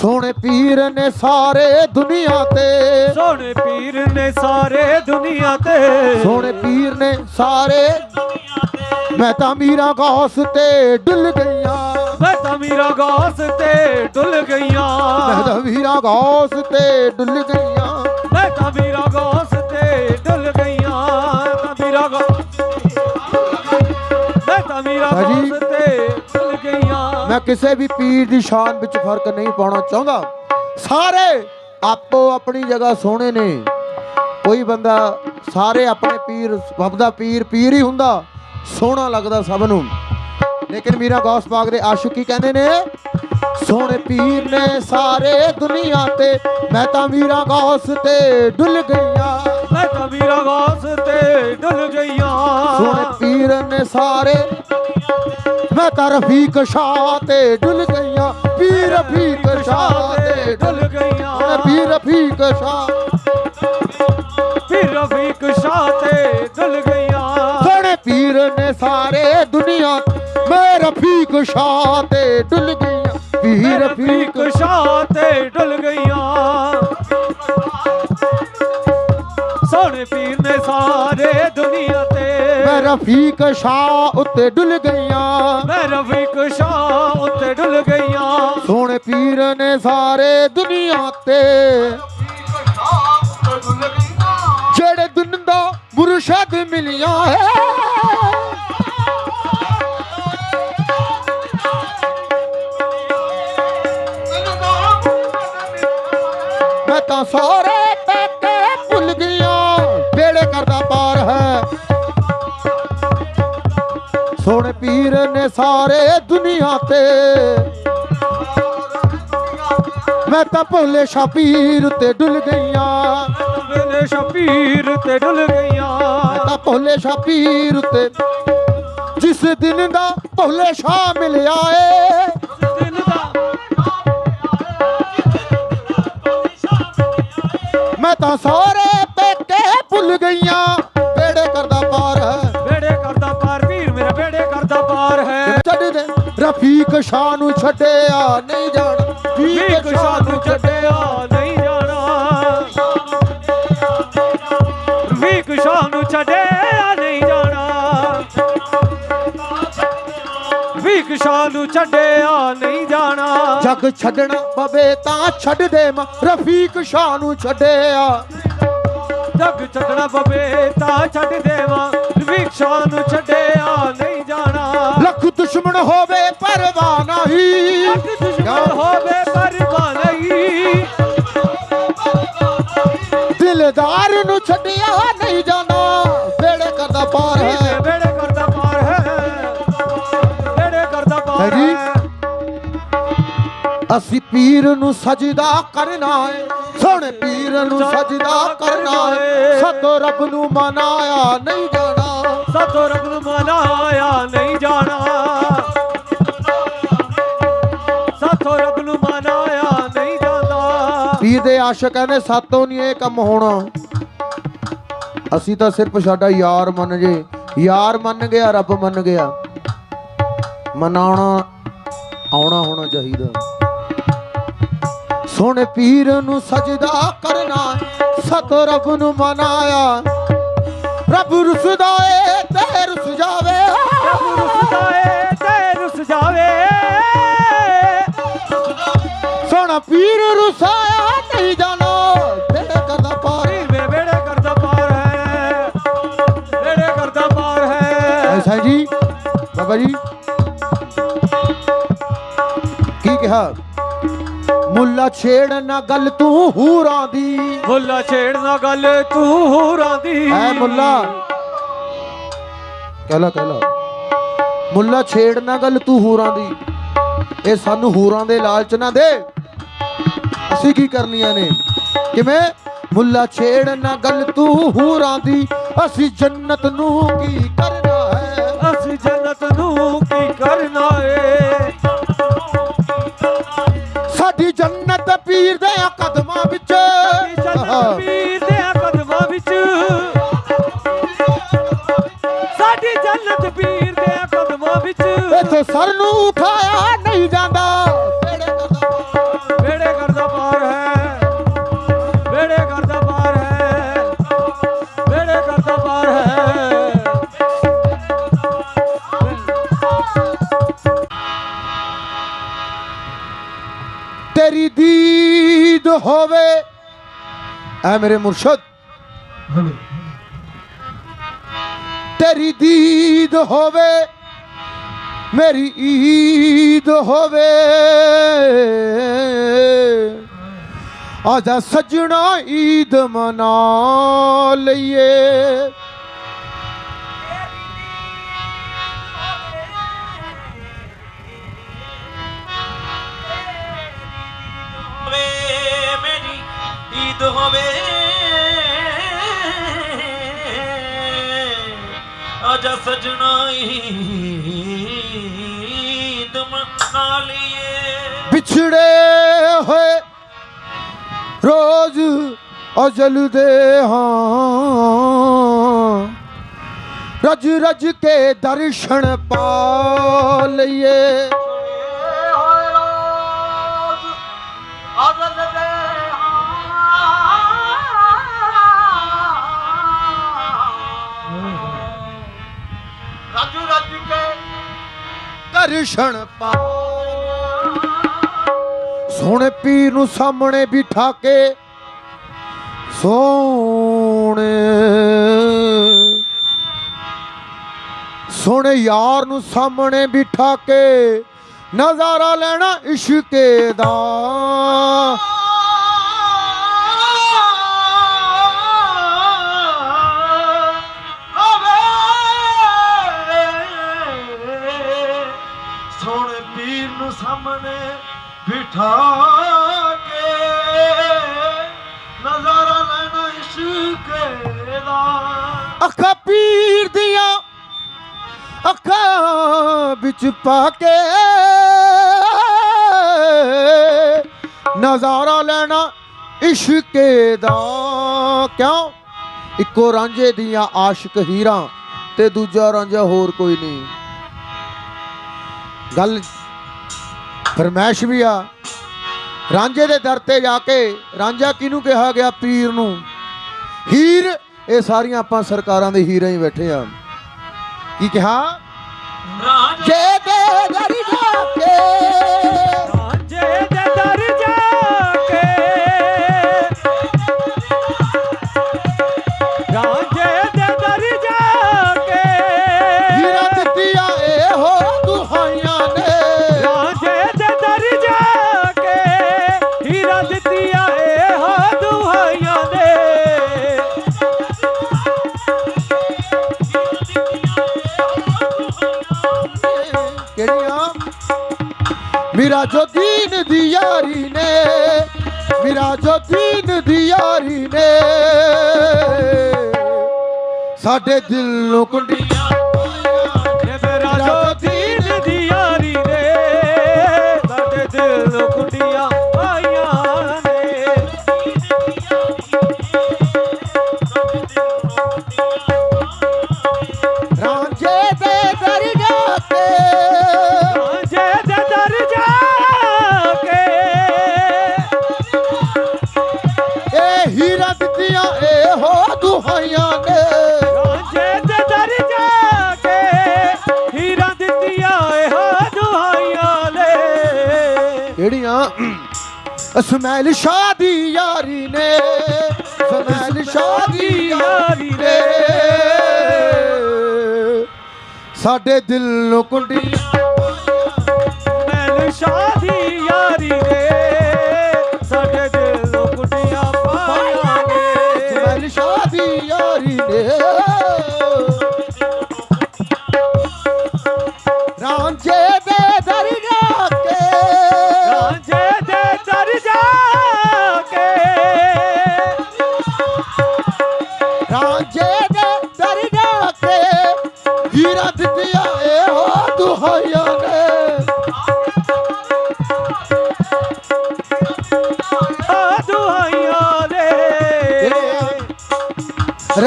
ਸੋਹਣੇ ਪੀਰ ਨੇ ਸਾਰੇ ਦੁਨੀਆ ਤੇ। ਸੋਹਣੇ ਪੀਰ ਨੇ ਸਾਰੇ ਦੁਨੀਆ ਤੇ। ਸੋਹਣੇ ਪੀਰ ਨੇ ਸਾਰੇ। ਮੈਂ ਤਾਂ ਮੀਰਾ ਗੌਸ ਤੇ ਡੁੱਲ ਗਈਆਂ। ਮੈਂ ਤਾਂ ਮੀਰਾ ਗਾਸ ਤੇ ਡੁੱਲ ਮੈਂ ਗਈਆਂ ਤਾਂ ਮੀਰਾ ਗੌਸ ਤੇ ਡੁੱਲ ਗਈਆਂ। ਮੈਂ ਤਾਂ ਮੀਰਾ ਗਾਸ ਤੇ ਡੁੱਲ ਗਈਆਂ। ਤਾਂ ਮੀਰਾ ਗਾ ਮੈਂ ਤਾਂ ਮੀਰਾ। ਗਾਸ ਤੇ ਡੁੱਲ ਗਈਆਂ ਮੈਂ ਕਿਸੇ ਵੀ ਪੀਰ ਦੀ ਸ਼ਾਨ ਵਿੱਚ ਫ਼ਰਕ ਨਹੀਂ ਪਾਉਣਾ ਚਾਹੁੰਦਾ। ਸਾਰੇ ਆਪੋ ਆਪਣੀ ਜਗ੍ਹਾ ਸੋਹਣੇ ਨੇ। ਕੋਈ ਬੰਦਾ ਸਾਰੇ ਆਪਣੇ ਪੀਰ ਸਭ ਦਾ ਪੀਰ ਪੀਰ ਹੀ ਹੁੰਦਾ ਸੋਹਣਾ ਲੱਗਦਾ ਸਭ ਨੂੰ। ਲੇਕਿਨ ਮੀਰਾ ਗੌਸ ਪਾਕ ਦੇ ਆਸ਼ਿਕ ਕੀ ਕਹਿੰਦੇ ਨੇ? ਸੋਹਣੇ ਪੀਰ ਨੇ ਸਾਰੇ ਦੁਨੀਆ ਤੇ ਮੈਂ ਤਾਂ ਮੀਰਾ ਗੌਸ ਤੇ ਡੁੱਲ ਗਈਆਂ। ਮੈਂ ਤਾਂ ਮੀਰਾ ਗਾਸ ਤੇ ਡੁੱਲ ਗਈਆਂ। ਸੋਹਣੇ ਪੀਰ ਨੇ ਸਾਰੇ ਮੈਂ ਤਾਂ ਰਫੀਕ ਸ਼ਾਹ ਤੇ ਡੁੱਲ ਗਈਆਂ ਪੀਰ ਰਫੀਕ ਸ਼ਾਹ ਤੇ ਡੁੱਲ ਗਈਆਂ। ਮੈਂ ਪੀਰ ਰਫੀਕ ਸ਼ਾਹ। ਫਿਰ ਰਫੀਕ ਸ਼ਾਹ ਤੇ ਡੁੱਲ ਗਈਆਂ। ਸੋਹਣੇ ਪੀਰ ਨੇ ਸਾਰੇ ਦੁਨੀਆ ਮੈਂ ਰਫੀਕ ਸ਼ਾਹ ਤੇ ਡੁੱਲ ਗਈਆਂ ਪੀਰ ਰਫੀਕ ਸ਼ਾਹ ਤੇ ਡੁੱਲ ਗਈਆਂ। ਸੋਹਣੇ ਪੀਰ ਨੇ ਸਾਰੇ ਦੁਨੀਆ ਰਫੀਕ ਸ਼ਾਹ ਉੱਤੇ ਡੁੱਲ ਗਈਆਂ ਮੈਂ ਰਫੀਕ ਸ਼ਾਹ ਉੱਤੇ ਡੁੱਲ ਗਈਆਂ ਸੋਹਣੇ ਪੀਰ ਨੇ ਸਾਰੇ ਦੁਨੀਆ ਤੇ ਜਿਹੜੇ ਦਿਨ ਦਾ ਮੁਰਸ਼ਦ ਮਿਲਿਆ ਹੈ ਮੈਂ ਤਾਂ ਸਾਰੇ ਪੀਰ ਨੇ ਸਾਰੇ ਦੁਨੀਆ ਤੇ। ਮੈਂ ਤਾਂ ਭੋਲੇ ਸ਼ਾਪੀਰ ਤੇ ਡੁੱਲ ਗਈਆਂ। ਵੇਲੇ ਸ਼ਪੀਰ ਤੇ ਡੁੱਲ ਗਈਆਂ। ਮੈਂ ਤਾਂ ਭੋਲੇ ਸ਼ਾਪੀਰ ਤੇ ਜਿਸ ਦਿਨ ਦਾ ਭੋਲੇ ਸ਼ਾਹ ਮਿਲਿਆ ਏ। ਮੈਂ ਤਾਂ ਸਾਰੇ ਪੇਕੇ ਭੁੱਲ ਗਈਆਂ। ਪਾਰ ਹੈ। ਛੱਡ ਦੇ ਰਫੀਕ ਸ਼ਾਹ ਨੂੰ ਛੱਡਿਆ ਨਹੀਂ ਜਾਣਾ। ਵੀਕ ਸ਼ਾਹ ਨੂੰ ਛੱਡਿਆ ਨਹੀਂ ਜਾਣਾ। ਵੀਕ ਸ਼ਾਹ ਨੂੰ ਛੱਡਿਆ ਨਹੀਂ ਜਾਣਾ। ਵੀਕ ਸ਼ਾਹ ਨੂੰ ਛੱਡਿਆ ਨਹੀਂ ਜਾਣਾ। ਜਗ ਛੱਡਣਾ ਪਵੇ ਤਾਂ ਛੱਡ ਦੇ ਮਾਂ। ਰਫੀਕ ਸ਼ਾਹ ਨੂੰ ਛੱਡਿਆ। ਜੱਗ ਛੱਡਣਾ ਪਵੇ ਤਾਂ ਛੱਡ ਦੇਵਾਂ ਵੀਕ ਸ਼ਾਹ ਨੂੰ ਛੱਡਿਆ ਨਹੀਂ ਦੁਸ਼ਮਣ ਹੋਵੇ ਪਰਵਾਹ ਨਹੀਂ। ਦੁਸ਼ਮਣ ਹੋਵੇ ਪਰਵਾਹ ਨਹੀਂ। ਦਿਲਦਾਰ ਨੂੰ ਛੱਡਿਆ ਨਹੀਂ ਜਾਣਾ ਬੇੜੇ ਕਰਦਾ ਪਾਰ ਹੈ। ਬੇੜੇ ਕਰਦਾ ਪਾਰ ਹੈ। ਬੇੜੇ ਕਰਦਾ ਪਾਰ। ਹੈ। ਅਸੀਂ ਪੀਰ ਨੂੰ ਸਜਦਾ ਕਰਨਾ ਹੈ। ਸੋਹਣੇ ਪੀਰ ਨੂੰ ਸਜਦਾ ਕਰਨਾ ਹੈ। ਸਤੋ ਰੱਬ ਨੂੰ ਮਨਾਇਆ ਨਹੀਂ ਜਾਣਾ। ਸਤੋ ਰੱਬ ਨੂੰ ਮਨਾਇਆ, ਨਹੀਂ ਜਾਣਾ। ਸਤੋ ਰੱਬ ਨੂੰ ਮਨਾਇਆ, ਨਹੀਂ ਜਾਂਦਾ। ਪੀਰ ਦੇ ਆਸ਼ਿਕਾਂ ਨੇ ਸਾਤੋਂ ਨਹੀਂ ਇਹ ਕੰਮ ਹੋਣਾ। ਅਸੀਂ ਤਾਂ ਸਿਰਫ ਸਾਡਾ ਯਾਰ ਮੰਨ ਜੇ ਯਾਰ ਮੰਨ ਗਿਆ, ਰੱਬ ਮੰਨ ਗਿਆ। ਮਨਾਉਣਾ, ਆਉਣਾ ਹੋਣਾ ਚਾਹੀਦਾ। ਸੋਹਣੇ ਪੀਰ ਨੂੰ ਸਜਦਾ ਕਰਨਾ ਸਤ ਰੱਬ ਨੂੰ ਮਨਾਇਆ। ਰੱਬ ਰੁਸਦਾ ਏ ਤੇ ਰੁਸ ਜਾਵੇ। ਰੱਬ ਰੁੱਸਦਾ ਏ ਤੇ ਰੁੱਸ ਜਾਵੇ। ਸੋਹਣਾ ਪੀਰ ਰੁਸਾਇਆ ਨਹੀਂ ਜਾਣਾ ਬੇੜੇ ਕਰਦਾ ਪਾਰ ਮੇਰੇ ਬੇੜੇ ਕਰਦਾ ਪਾਰ ਹੈ ਬੇੜੇ ਕਰਦਾ ਪਾਰ ਹੈ। ਐਸਾ ਜੀ ਬਾਬਾ ਜੀ ਕੀ ਕਿਹਾ? ਮੁੱਲਾ ਛੇੜ ਨਾ ਗੱਲ ਤੂੰ ਹੂਰਾਂ ਦੀ। ਮੁੱਲਾ ਛੇੜਨਾ ਗੱਲ ਤੂੰ ਹੋਰਾਂ ਦੀ। ਐ ਮੁੱਲਾ। ਕਹਿਲਾ ਕਹਿਲਾ ਮੁੱਲਾ ਛੇੜ ਨਾ ਗੱਲ ਤੂੰ ਹੂਰਾਂ ਦੀ। ਇਹ ਸਾਨੂੰ ਹੂਰਾਂ ਦੇ ਲਾਲਚ ਨਾ ਦੇ। ਅਸੀਂ ਕੀ ਕਰਨੀਆਂ ਨੇ? ਕਿਵੇਂ? ਮੁੱਲਾ ਛੇੜ ਨਾ ਗੱਲ ਤੂੰ ਹੂਰਾਂ ਦੀ। ਅਸੀਂ ਜੰਨਤ ਨੂੰ ਕੀ ਕਰਨਾ ਹੈ? ਅਸੀਂ ਜੰਨਤ ਨੂੰ ਕੀ ਕਰਨਾ ਏ ਜੰਨਤ ਪੀਰ ਦੇ ਕਦਮਾਂ ਵਿੱਚ। ਜੰਨਤ ਪੀਰ ਦੇ ਕਦਮਾਂ ਵਿੱਚ। ਸਾਡੀ ਜੰਨਤ ਪੀਰ ਦੇ ਕਦਮਾਂ ਵਿੱਚ। ਇਥੋਂ ਸਰ ਨੂੰ ਉਠਾਇਆ ਨਹੀਂ ਜਾਂਦਾ। ਐ ਮੇਰੇ ਮੁਰਸ਼ਦ ਤੇਰੀ ਦੀਦ ਹੋਵੇ ਮੇਰੀ ਈਦ ਹੋਵੇ ਆਜਾ ਸਜਣਾ ਈਦ ਮਨਾ ਲਈਏ ਈਦ ਹੋਵੇ ਆਜਾ ਸਜਣਾ ਈਦ ਮਨਾ ਲਈਏ ਵਿਛੜੇ ਹੋਏ ਰੋਜ਼ ਅਜਲ ਦੇ ਹਾਂ। ਰਜ ਰਜ ਕੇ ਦਰਸ਼ਨ ਪਾ ਲਈਏ। ਦਰਸ਼ਨ ਪਾ। ਸੋਹਣੇ ਪੀਰ ਨੂੰ ਸਾਹਮਣੇ ਬਿਠਾ ਕੇ ਸੋਹਣੇ ਸੋਹਣੇ ਯਾਰ ਨੂੰ ਸਾਹਮਣੇ ਬਿਠਾ ਕੇ ਨਜ਼ਾਰਾ ਲੈਣਾ ਇਸ਼ਕੇ ਦਾ। ਬਿਠਾ ਕੇ ਨਜ਼ਾਰਾ ਲੈਣਾ ਇਸ਼ਕ ਦਾ। ਅੱਖਾਂ ਪੀਰ ਦੀਆਂ ਅੱਖਾਂ ਵਿੱਚ ਪਾ ਕੇ ਨਜ਼ਾਰਾ ਲੈਣਾ ਇਸ਼ਕੇ ਦਾ। ਕਿਉਂ? ਇੱਕੋ ਰਾਂਝੇ ਦੀਆਂ ਆਸ਼ਿਕ ਹੀਰਾਂ ਤੇ ਦੂਜਾ ਰਾਂਝਾ ਹੋਰ ਕੋਈ ਨਹੀਂ। ਗੱਲ ਫਰਮੈਸ਼ ਵੀ ਆ। ਰਾਂਝੇ ਦੇ ਦਰ ਤੇ ਜਾ ਕੇ ਰਾਂਝਾ ਕਿਹਨੂੰ ਕਿਹਾ ਗਿਆ? ਪੀਰ ਨੂੰ। ਹੀਰ ਇਹ ਸਾਰੀਆਂ ਆਪਾਂ ਸਰਕਾਰਾਂ ਦੇ ਹੀਰੇ ਹੀ ਬੈਠੇ ਆ। ਕੀ ਕਿਹਾ? ਜੇ ਦੇ ਦਰ ਜਾ ਕੇ ਮੇਰਾ ਜੋ ਦੀਨ ਦੀ ਯਾਰੀ ਨੇ, ਮੇਰਾ ਜੋ ਦੀਨ ਦੀ ਯਾਰੀ ਨੇ। ਸਾਡੇ ਦਿਲ ਨੂੰ ਕੁੰਡੀਆਂ ਅਸਮੈਲ ਸ਼ਾਦੀ ਯਾਰੀ ਨੇ ਸਮੈਲ ਸ਼ਾਦੀ ਯਾਰੀ ਨੇ। ਸਾਡੇ ਦਿਲ ਨੂੰ ਕੁੰਡੀਆਂ ਮੈਨੂੰ ਸ਼ਾਦੀ ਯਾਰੀ ਨੇ, ਸਾਡੇ ਦਿਲ ਨੂੰ ਕੁੱਟੀਆਂ ਪਾਈਆਂ ਨੇ। ਸਮੈਲ ਸ਼ਾਦੀ ਯਾਰੀ ਨੇ।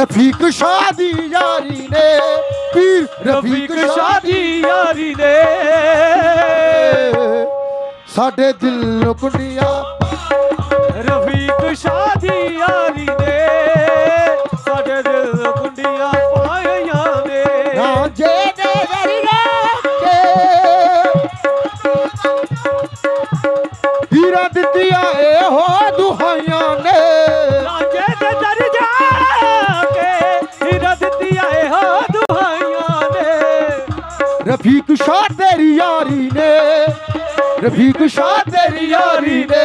ਰਫੀਕ ਸ਼ਾਦੀ ਯਾਰੀ ਨੇ ਪੀਰ ਰਫੀਕ ਸ਼ਾਦੀ ਯਾਰੀ ਨੇ ਸਾਡੇ ਦਿਲ ਨੂੰ ਕੁੰਡੀਆਂ ਰਫੀਕ ਸ਼ਾਹ ਤੇਰੀ ਯਾਰੀ ਨੇ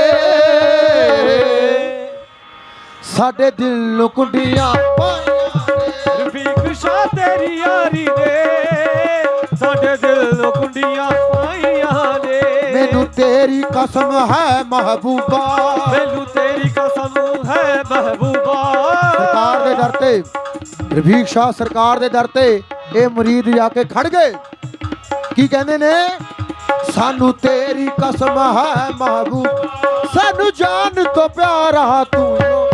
ਸਾਡੇ ਦਿਲ ਨੂੰ ਕੁੰਡੀਆਂ ਪਾਈਆਂ ਨੇ। ਰਫੀਕ ਸ਼ਾਹ ਤੇਰੀ ਯਾਰੀ ਨੇ ਸਾਡੇ ਦਿਲ ਨੂੰ ਕੁੰਡੀਆਂ ਪਾਈਆਂ ਨੇ। ਮੈਨੂੰ ਤੇਰੀ ਕਸਮ ਹੈ ਮਹਬੂਬਾ। ਮੈਨੂੰ ਤੇਰੀ ਕਸਮ ਹੈ ਮਹਿਬੂਬਾ। ਸਰਕਾਰ ਦੇ ਦਰ ਤੇ ਰਫੀਕ ਸ਼ਾਹ ਸਰਕਾਰ ਦੇ ਦਰ ਤੇ ਇਹ ਮੁਰੀਦ ਜਾ ਕੇ ਖੜ ਗਏ। ਕੀ ਕਹਿੰਦੇ ਨੇ? ਸਾਨੂੰ ਤੇਰੀ ਕਸਮ ਹੈ ਮਹਬੂਬ ਸਾਨੂੰ ਜਾਨ ਤੋਂ ਪਿਆਰਾ ਤੂੰ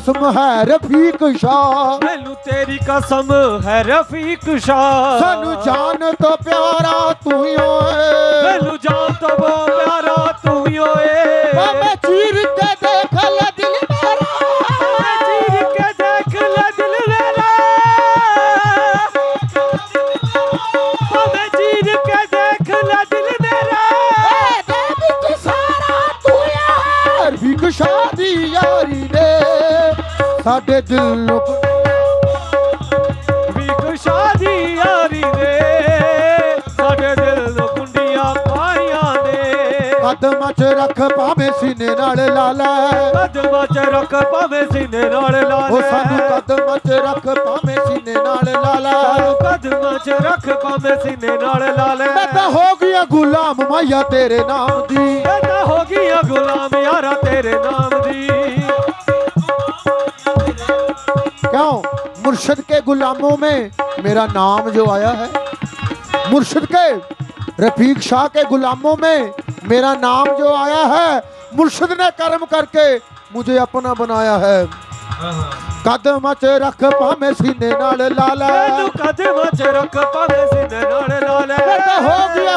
ਕਸਮ ਹੈ ਰਫੀਕ ਸ਼ਾਹ ਮੈਨੂੰ ਤੇਰੀ ਕਸਮ ਹੈ ਰਫੀਕ ਸ਼ਾਹ ਸਾਨੂੰ ਜਾਨ ਤੋਂ ਪਿਆਰਾ ਤੂੰ ਓਏ ਮੈਨੂੰ ਜਾਨ ਤੋਂ ਬਹੁਤ ਪਿਆਰਾ ਦਿਲ ਕਦਮਾਂ 'ਚ ਰੱਖ ਭਾਵੇਂ ਸੀਨੇ ਨਾਲ ਲਾ ਲੈ। ਕਦਮਾਂ ਚ ਰੱਖ ਭਾਵੇਂ ਸੀਨੇ ਨਾਲ ਲਾ ਉਹ ਸਾਨੂੰ ਕਦਮਾਂ 'ਚ ਰੱਖ ਭਾਵੇਂ ਸੀਨੇ ਨਾਲ ਲਾ ਲੈ। ਸਾਨੂੰ ਕਦਮਾਂ ਚ ਰੱਖ ਭਾਵੇਂ ਸੀਨੇ ਨਾਲ ਲਾ ਲੈ। ਮੈਂ ਤਾਂ ਹੋ ਗਿਆ ਗੁਲਾਮ ਮਾਇਆ ਤੇਰੇ ਨਾਮ ਦੀ। ਮੈਂ ਤਾਂ ਹੋ ਗਈਆਂ ਗੁਲਾਮ ਯਾਰਾ ਤੇਰੇ ਨਾਮ ਦੀ। रहा हूँ मुर्शद के गुलामों में मेरा नाम जो आया है? मुर्शद के रफीक शाह के गुलामों में मेरा नाम जो आया है मुर्शद ने कर्म करके मुझे अपना बनाया है। कदम च रख पावे सीने ਨਾਲ ਲਾ ਲੈ ਤੈਨੂੰ ਕਦਮਾਂ 'ਚ ਰੱਖ ਭਾਵੇਂ ਸੀਨੇ ਨਾਲ ਲਾ ਲੈ ਮੈਂ ਤਾਂ ਹੋ ਗਿਆ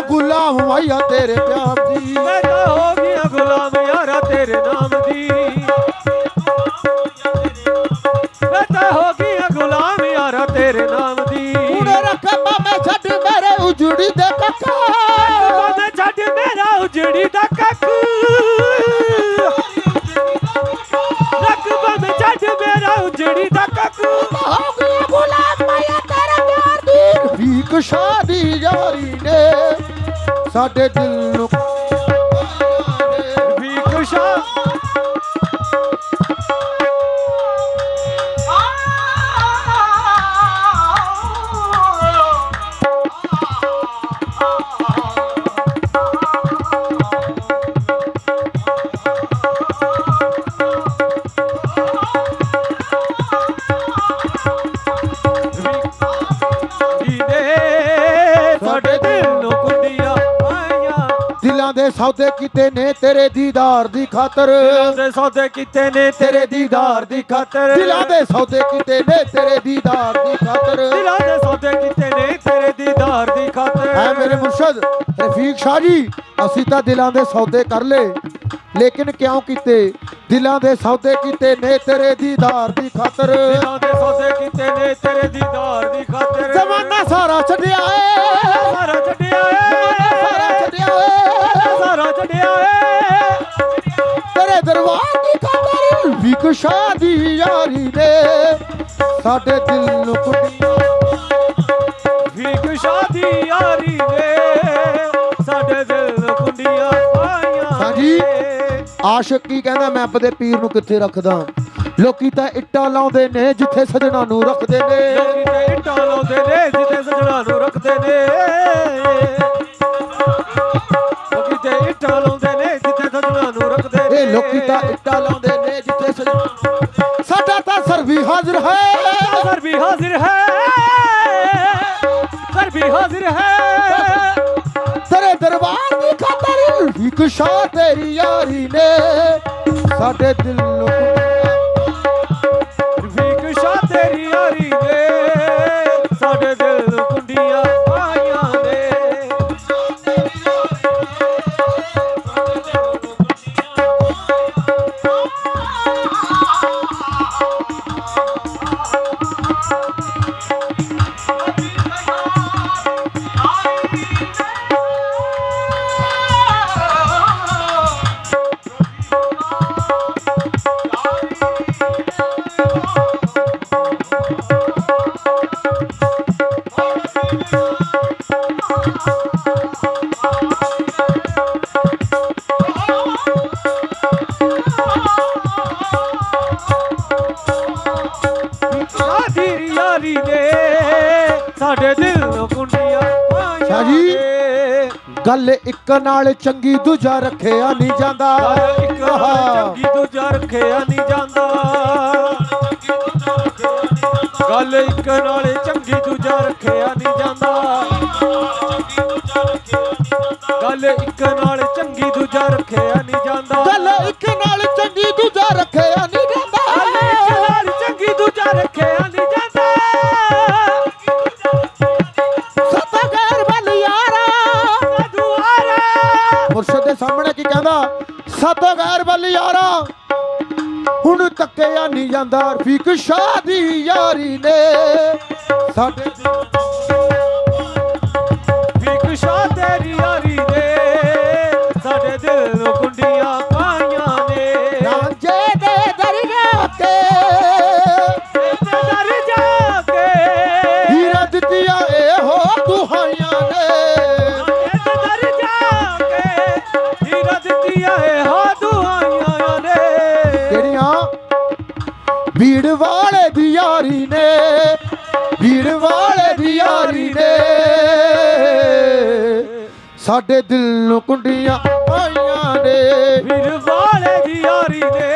ਸਾਡੇ ਦਿਲ ਸੌਦੇ ਕੀਤੇ ਨੇ ਤੇਰੇ ਦੀਦਾਰ ਦੀ ਖਾਤਰ। ਦਿਲਾਂ ਦੇ ਸੌਦੇ ਕੀਤੇ ਨੇ ਤੇਰੇ ਦੀਦਾਰ ਦੀ ਖਾਤਰ। ਦਿਲਾਂ ਦੇ ਸੌਦੇ ਕੀਤੇ ਨੇ ਤੇਰੇ ਦੀਦਾਰ ਦੀ ਖਾਤਰ। ਦਿਲਾਂ ਦੇ ਸੌਦੇ ਕੀਤੇ ਨੇ ਤੇਰੇ ਦੀਦਾਰ ਦੀ ਖਾਤਰ। ਐ ਮੇਰੇ ਮੁਰਸ਼ਦ ਰਫੀਕ ਸ਼ਾਹ ਜੀ ਅਸੀਂ ਤਾਂ ਦਿਲਾਂ ਦੇ ਸੌਦੇ ਕਰ ਲਏ। ਲੇਕਿਨ ਕਿਉਂ ਕੀਤੇ? ਦਿਲਾਂ ਦੇ ਸੌਦੇ ਕੀਤੇ ਨੇ ਤੇਰੇ ਦੀਦਾਰ ਦੀ ਖਾਤਰ। ਦਿਲਾਂ ਦੇ ਸੌਦੇ ਕੀਤੇ ਨੇ ਤੇਰੇ ਦੀਦਾਰ ਦੀ ਖਾਤਰ। ਜ਼ਮਾਨਾ ਸਾਰਾ ਛੱਡਿਆ ਏ। ਤੇਰੇ ਦਰਬਾਰ ਦੀ ਦੀ ਯਾਰੀ ਨੇ ਸਾਡੇ ਦਿਲ ਨੂੰ ਕੁੱਟੀਆਂ ਵੀਕ ਸ਼ਾਦੀ ਯਾਰੀ ਨੇ ਸਾਡੇ ਦਿਲ ਨੂੰ ਕੁੰਡੀਆਂ ਪਾਈਆਂ ਹਾਂਜੀ। ਆਸ਼ਿਕ ਕੀ ਕਹਿੰਦਾ, ਮੈਂ ਆਪਦੇ ਪੀਰ ਨੂੰ ਕਿੱਥੇ ਰੱਖਦਾ ਲੋਕੀ ਤਾਂ ਇੱਟਾਂ ਲਾਉਂਦੇ ਨੇ, ਜਿੱਥੇ ਸਜਣਾ ਨੂੰ ਰੱਖਦੇ ਨੇ ਲੋਕੀ ਤੇ ਇੱਟਾਂ ਲਾਉਂਦੇ ਨੇ, ਜਿੱਥੇ ਸਜਣਾ ਨੂੰ ਰੱਖਦੇ ਨੇ ਇਹ ਲੋਕੀ ਤਾਂ ਇੱਟਾ ਲਾਉਂਦੇ ਨੇ ਜਿੱਥੇ ਸਜਾ ਸਾਡਾ ਤਾਂ ਸਰ ਵੀ ਹਾਜ਼ਰ ਹੈ। ਸਰ ਵੀ ਹਾਜ਼ਰ ਹੈ। ਸਰ ਵੀ ਹਾਜ਼ਰ ਹੈ। ਤੇਰੇ ਦਰਬਾਰ ਦੀ ਖਾਤਰ ਇੱਕ ਸ਼ਾਹ ਤੇਰੀ ਯਾਰੀ ਨੇ। ਸਾਡੇ ਦਿਲ ਨੂੰ ਤੇਰੀ ਯਾਰੀ ਦੇ ਸਾਡੇ ਦਿਲ ਨੂੰ ਕੁੰਡੀਆਂ ਗੱਲ ਇੱਕ ਨਾਲ ਚੰਗੀ ਦੂਜਾ ਰੱਖਿਆ ਨਹੀਂ ਜਾਂਦਾ। ਗੱਲ ਇੱਕ ਨਾਲ ਚੰਗੀ ਦੂਜਾ ਰੱਖਿਆ ਨਹੀਂ ਜਾਂਦਾ। ਗੱਲ ਇੱਕ ਨਾਲ ਚੰਗੀ ਦੂਜਾ ਰੱਖਿਆ ਨਹੀਂ ਜਾਂਦਾ। ਗੱਲ ਇੱਕ ਨਾਲ ਚੰਗੀ ਦੂਜਾ ਰੱਖਿਆ ਨਹੀਂ ਜਾਂਦਾ। ਗੱਲ ਇੱਕ ਨਾਲ ਚੰਗੀ ਦੂਜਾ ਰੱਖਿਆ ਨਹੀਂ ਸਤਾ ਗੈਰ ਵੱਲ ਯਾਰਾ। ਹੁਣ ਤੱਕਿਆ ਨਹੀਂ ਜਾਂਦਾ ਰਫੀਕ ਸ਼ਾਹ ਦੀ ਯਾਰੀ ਨੇ। ਸਾਡੇ ਸਾਡੇ ਦਿਲ ਨੂੰ ਕੁੰਡੀਆਂ ਪਾਈਆਂ ਨੇ। ਵੀਰ ਵਾਲੇ ਦੀ ਯਾਰੀ ਨੇ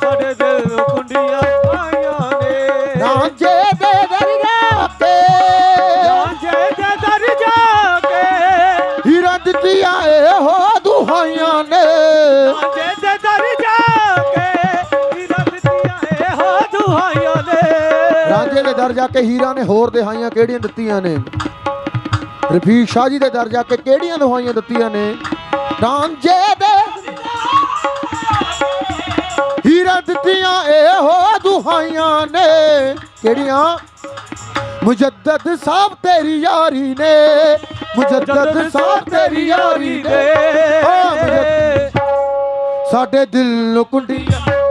ਸਾਡੇ ਦਿਲ ਨੂੰ ਕੁੰਡੀਆਂ ਪਾਈਆਂ ਨੇ। ਰਾਂਝੇ ਦੇ ਦਰਿਆ ਤੇ ਰਾਂਝੇ ਦੇ ਦਰ ਜਾ ਕੇ। ਹੀਰਾ ਦਿੱਤੀਆਂ ਦੁਹਾਈਆਂ ਨੇ। ਰਾਂਝੇ ਦੇ ਦਰ ਜਾ ਕੇ ਹੀਰਾ ਦਿੱਤੀਆਂ ਏ ਹੋ ਦੁਆਈਆਂ ਨੇ। ਰਾਂਝੇ ਦੇ ਦਰ ਜਾ ਕੇ ਹੀਰਾ ਨੇ ਹੋਰ ਦਿਹਾਈਆਂ ਕਿਹੜੀਆਂ ਦਿੱਤੀਆਂ ਨੇ? ਰਫੀਕ ਸ਼ਾਹ ਜੀ ਦੇ ਦਰ ਜਾ ਕੇ ਕਿਹੜੀਆਂ ਦੁਹਾਈਆਂ ਦਿੱਤੀਆਂ ਨੇ? ਰਾਂਝੇ ਦੇ ਹੀਰਾ ਦਿੱਤੀਆਂ ਇਹੋ ਦੁਹਾਈਆਂ ਨੇ। ਕਿਹੜੀਆਂ? ਮੁਜੱਦਦ ਸਾਹਿਬ ਤੇਰੀ ਯਾਰੀ ਨੇ। ਮੁਜੱਦਦ ਸਾਹਿਬ ਤੇਰੀ ਯਾਰੀ ਨੇ। ਸਾਡੇ ਦਿਲ ਨੂੰ ਕੁੰਡੀਆਂ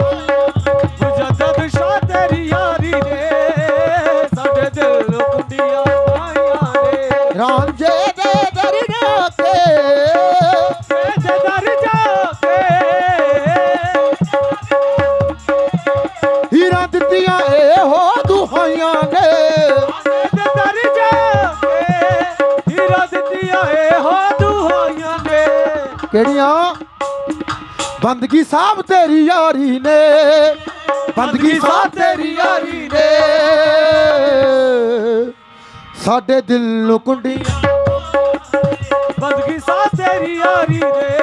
ਕਿਹੜੀਆਂ? ਬੰਦਗੀ ਸਾਹਿਬ ਤੇਰੀ ਯਾਰੀ ਨੇ। ਬੰਦਗੀ ਸਾਹਿਬ ਤੇਰੀ ਯਾਰੀ ਨੇ। ਸਾਡੇ ਦਿਲ ਨੂੰ ਕੁੰਡੀਆਂ। ਬੰਦਗੀ ਸਾ ਤੇਰੀ ਯਾਰੀ ਨੇ।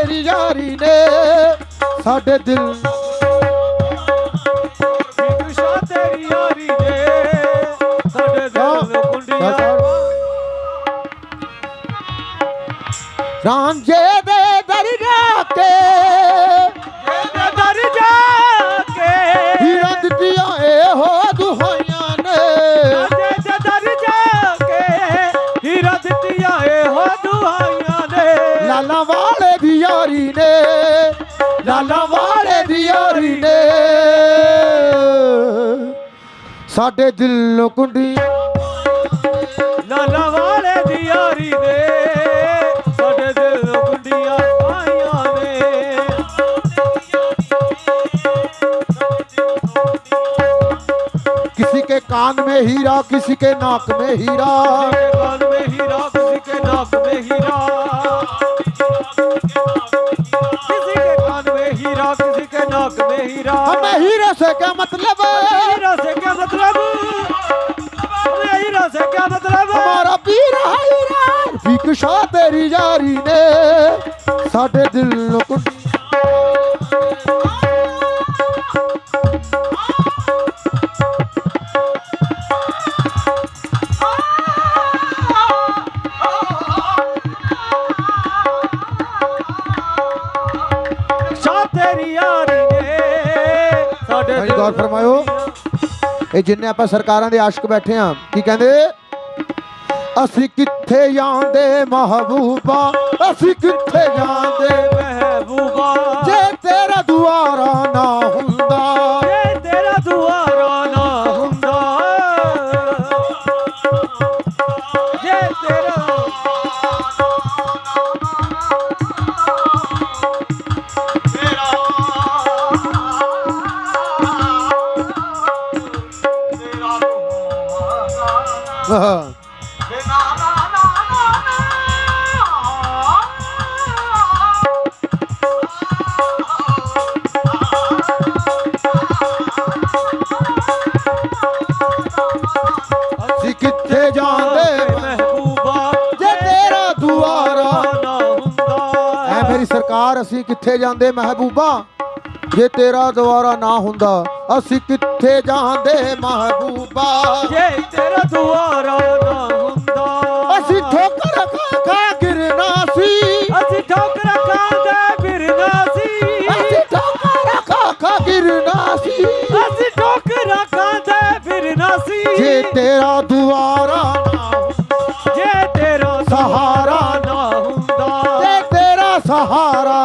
ਤੇਰੀ ਯਾਰੀ ਨੇ। ਸਾਡੇ ਦਿਲ ਸਾਡੇ ਦਿਲ ਨੂੰ ਕੁੰਡੀਆਂ ਲਾਲਾ ਵਾਲੇ ਦੀ ਯਾਰੀ ਨੇ ਸਾਡੇ ਦਿਲ ਨੂੰ ਕੁੰਡੀਆਂ ਪਾਈਆਂ ਨੇ किसी के कान में हीरा किसी के नाक में हीरा किसी के कान में हीरा किसी के नाक में हीरा किसी के कान में हीरा किसी के नाक में हीरा हमें हीरे से क्या मतलब ਬਖਸ਼ਾ ਤੇਰੀ ਯਾਰੀ ਨੇ ਸਾਡੇ ਦਿਲ ਨੂੰ ਕੁੱਟ ਫਰਮਾਇਓ। ਇਹ ਜਿੰਨੇ ਆਪਾਂ ਸਰਕਾਰਾਂ ਦੇ ਆਸ਼ਿਕ ਬੈਠੇ ਆ ਕੀ ਕਹਿੰਦੇ? ਅਸੀਂ ਕਿੱਥੇ ਜਾਂਦੇ ਮਹਬੂਬਾ? ਅਸੀਂ ਕਿੱਥੇ ਜਾਂਦੇ ਮਹਿਬੂਬਾ? ਜੇ ਤੇਰਾ ਦੁਆਰਾ ਨਾ ਅਸੀਂ ਕਿੱਥੇ ਜਾਂਦੇ ਮਹਿਬੂਬਾ? ਜੇ ਤੇਰਾ ਦੁਆਰਾ ਨਾ ਹੁੰਦਾ ਅਸੀਂ ਕਿੱਥੇ ਜਾਂਦੇ ਮਹਿਬੂਬਾ? ਜੇ ਤੇਰਾ ਦੁਆਰਾ ਨਾ ਹੁੰਦਾ। ਅਸੀਂ ਠੋਕਰ ਖਾ ਖਾ ਗਿਰਨਾ ਸੀ ਅਸੀਂ ਠੋਕਰ ਖਾਂਦੇ ਫਿਰਨਾ ਸੀ ਅਸੀਂ ਠੋਕਰ ਖਾ ਖਾ ਗਿਰਨਾ ਸੀ ਅਸੀਂ ਠੋਕਰ ਖਾਂਦੇ ਫਿਰਨਾ ਸੀ ਜੇ ਤੇਰਾ ਦੁਆਰਾ ਨਾ ਹੁੰਦਾ ਜੇ ਤੇਰਾ ਸਹਾਰਾ। ਨਾ ਹੁੰਦਾ। ਜੇ ਤੇਰਾ ਸਹਾਰਾ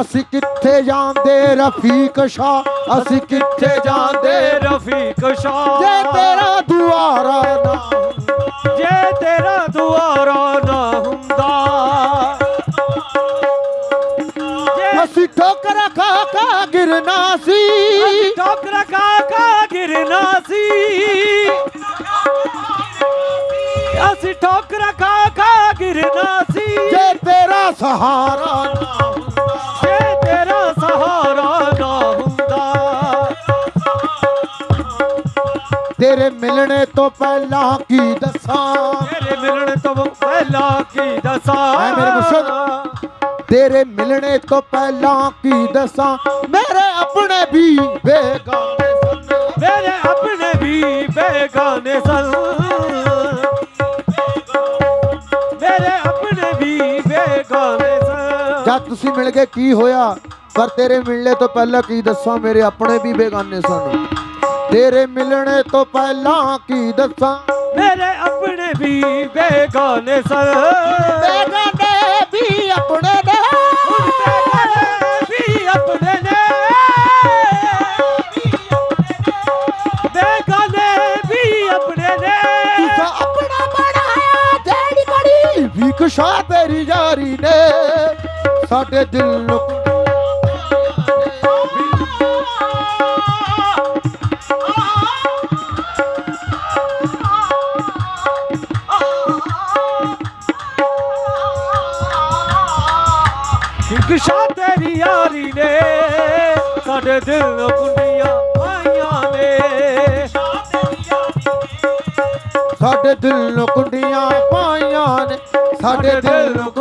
ਅਸੀਂ ਕਿੱਥੇ ਜਾਂਦੇ ਰਫੀਕ ਸ਼ਾ ਅਸੀਂ ਕਿੱਥੇ ਜਾਂਦੇ? ਰਫੀਕ ਸ਼ਾਹ। ਜੇ ਤੇਰਾ ਦੁਆਰਾ ਨਾ ਜੇ ਤੇਰਾ ਦੁਆਰਾ ਨਾ ਹੁੰਦਾ। ਅਸੀਂ ਠੋਕਰ ਖਾ ਖਾ ਗਿਰਨਾ ਸੀ। ਅਸੀਂ ਠੋਕਰ ਖਾ ਖਾ ਗਿਰਨਾ ਸੀ। ਅਸੀਂ ਠੋਕਰ ਖਾ ਖਾ ਗਿਰਨਾ ਸੀ। ਜੇ ਤੇਰਾ ਸਹਾਰਾ ਨਾ ਤੇਰੇ ਮਿਲਣੇ ਤੋਂ ਪਹਿਲਾਂ ਕੀ ਦੱਸਾਂ? ਤੇਰੇ ਮਿਲਣ ਤੋਂ ਪਹਿਲਾਂ ਕੀ ਦੱਸਾਂ? ਐ ਮੇਰੇ ਮੁਰਸ਼ਦ। ਤੇਰੇ ਮਿਲਣੇ ਤੋਂ ਪਹਿਲਾਂ ਕੀ ਦੱਸਾਂ? ਮੇਰੇ ਆਪਣੇ ਵੀ ਬੇਗਾਨੇ ਸਨ। ਮੇਰੇ ਆਪਣੇ ਵੀ ਬੇਗਾਨੇ ਸਨ। ਮੇਰੇ ਆਪਣੇ ਵੀ ਬੇਗਾਨੇ ਸਨ। ਜਦ ਤੁਸੀਂ ਮਿਲ ਗਏ ਕੀ ਹੋਇਆ? ਪਰ ਤੇਰੇ ਮਿਲਣੇ ਤੋਂ ਪਹਿਲਾਂ ਕੀ ਦੱਸਾਂ? ਮੇਰੇ ਆਪਣੇ ਵੀ ਬੇਗਾਨੇ ਸਨ। ਤੇਰੇ ਮਿਲਣੇ ਤੋਂ ਪਹਿਲਾਂ ਕੀ ਦੱਸਾਂ? ਮੇਰੇ ਆਪਣੇ ਵੀ ਬੇਗਾਨੇ ਸਨ। ਬੇਗਾਨੇ ਵੀ ਆਪਣੇ ਨੇ। ਬੇਗਾਨੇ ਵੀ ਆਪਣੇ ਨੇ। ਬੇਗਾਨੇ ਵੀ ਆਪਣੇ ਨੇ। ਤੂੰ ਆਪਣਾ ਬਣਾਇਆ ਜਿਹੜੀ ਕੜੀ ਵਿਕਸ਼ਾ ਤੇਰੀ ਜਾਰੀ ਨੇ। ਸਾਡੇ ਦਿਲ ਨੂੰ ਦਿਲ ਕੁੰਡੀਆਂ ਪਾਈਆਂ ਨੇ। ਸਾਡੇ ਦਿਲ ਨੂੰ ਕੁੰਡੀਆਂ ਪਾਈਆਂ ਨੇ ਸਾਡੇ ਦਿਲ ਨੂੰ